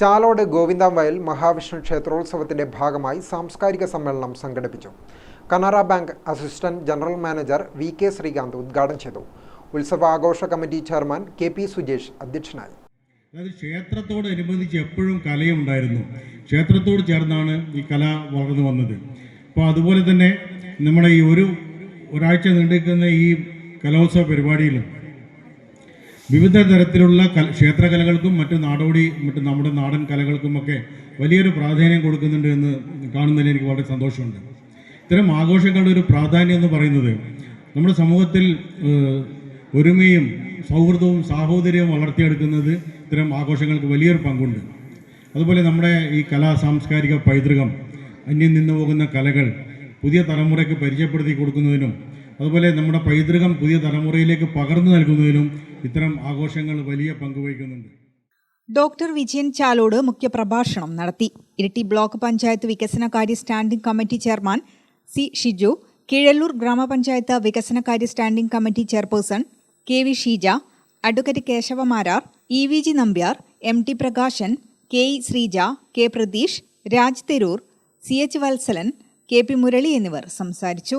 ചാലോട് ഗോവിന്ദാംവയൽ മഹാവിഷ്ണു ക്ഷേത്രോത്സവത്തിന്റെ ഭാഗമായി സാംസ്കാരിക സമ്മേളനം സംഘടിപ്പിച്ചു. Canara bank assistant general manager V K Sreekanth ഉദ്ഘാടനം ചെയ്തു. ഉത്സവ ആഘോഷ committee chairman K P Sujesh അധ്യക്ഷനായി. അതായത് ക്ഷേത്രത്തോടനുബന്ധിച്ച് എപ്പോഴും കലയുണ്ടായിരുന്നു. ക്ഷേത്രത്തോട് ചേർന്നാണ് ഈ കല വളർന്നു വന്നത്. അപ്പോൾ അതുപോലെ തന്നെ നമ്മുടെ ഈ ഒരു ഒരാഴ്ച നീണ്ടിരിക്കുന്ന ഈ കലോത്സവ പരിപാടിയിലും വിവിധ തരത്തിലുള്ള കല ക്ഷേത്രകലകൾക്കും മറ്റ് നാടോടി മറ്റ് നമ്മുടെ നാടൻ കലകൾക്കുമൊക്കെ വലിയൊരു പ്രാധാന്യം കൊടുക്കുന്നുണ്ട് എന്ന് കാണുന്നതിൽ എനിക്ക് വളരെ സന്തോഷമുണ്ട്. ഇത്തരം ആഘോഷങ്ങളുടെ ഒരു പ്രാധാന്യം എന്ന് പറയുന്നത് നമ്മുടെ സമൂഹത്തിൽ ഒരുമയും സൗഹൃദവും സാഹോദര്യവും വളർത്തിയെടുക്കുന്നത് ഇത്തരം ആഘോഷങ്ങൾക്ക് വലിയൊരു പങ്കുണ്ട്. അതുപോലെ നമ്മുടെ ഈ കലാ സാംസ്കാരിക പൈതൃകം അന്യം നിന്നു പോകുന്ന കലകൾ പുതിയ തലമുറയ്ക്ക് പരിചയപ്പെടുത്തി കൊടുക്കുന്നതിനും അതുപോലെ നമ്മുടെ പൈതൃകം പുതിയ തലമുറയിലേക്ക് പകർന്നു നൽകുന്നതിലും ഇത്തരം ആഘോഷങ്ങൾ വലിയ പങ്കുവഹിക്കുന്നുണ്ട് ഡോക്ടർ വിജയൻ ചാലോട് മുഖ്യപ്രഭാഷണം നടത്തി. ഇരിട്ടി ബ്ലോക്ക് പഞ്ചായത്ത് വികസനകാര്യ standing committee chairman C Shiju Kizhallur ഗ്രാമപഞ്ചായത്ത് വികസനകാര്യ standing committee chairperson K V Sheeja advocate Kesavamarar E V G Nambiar M T Prakashan K E Sreeja K Pratheesh Raj Theroor C H Valsalan K P Murali എന്നിവർ സംസാരിച്ചു.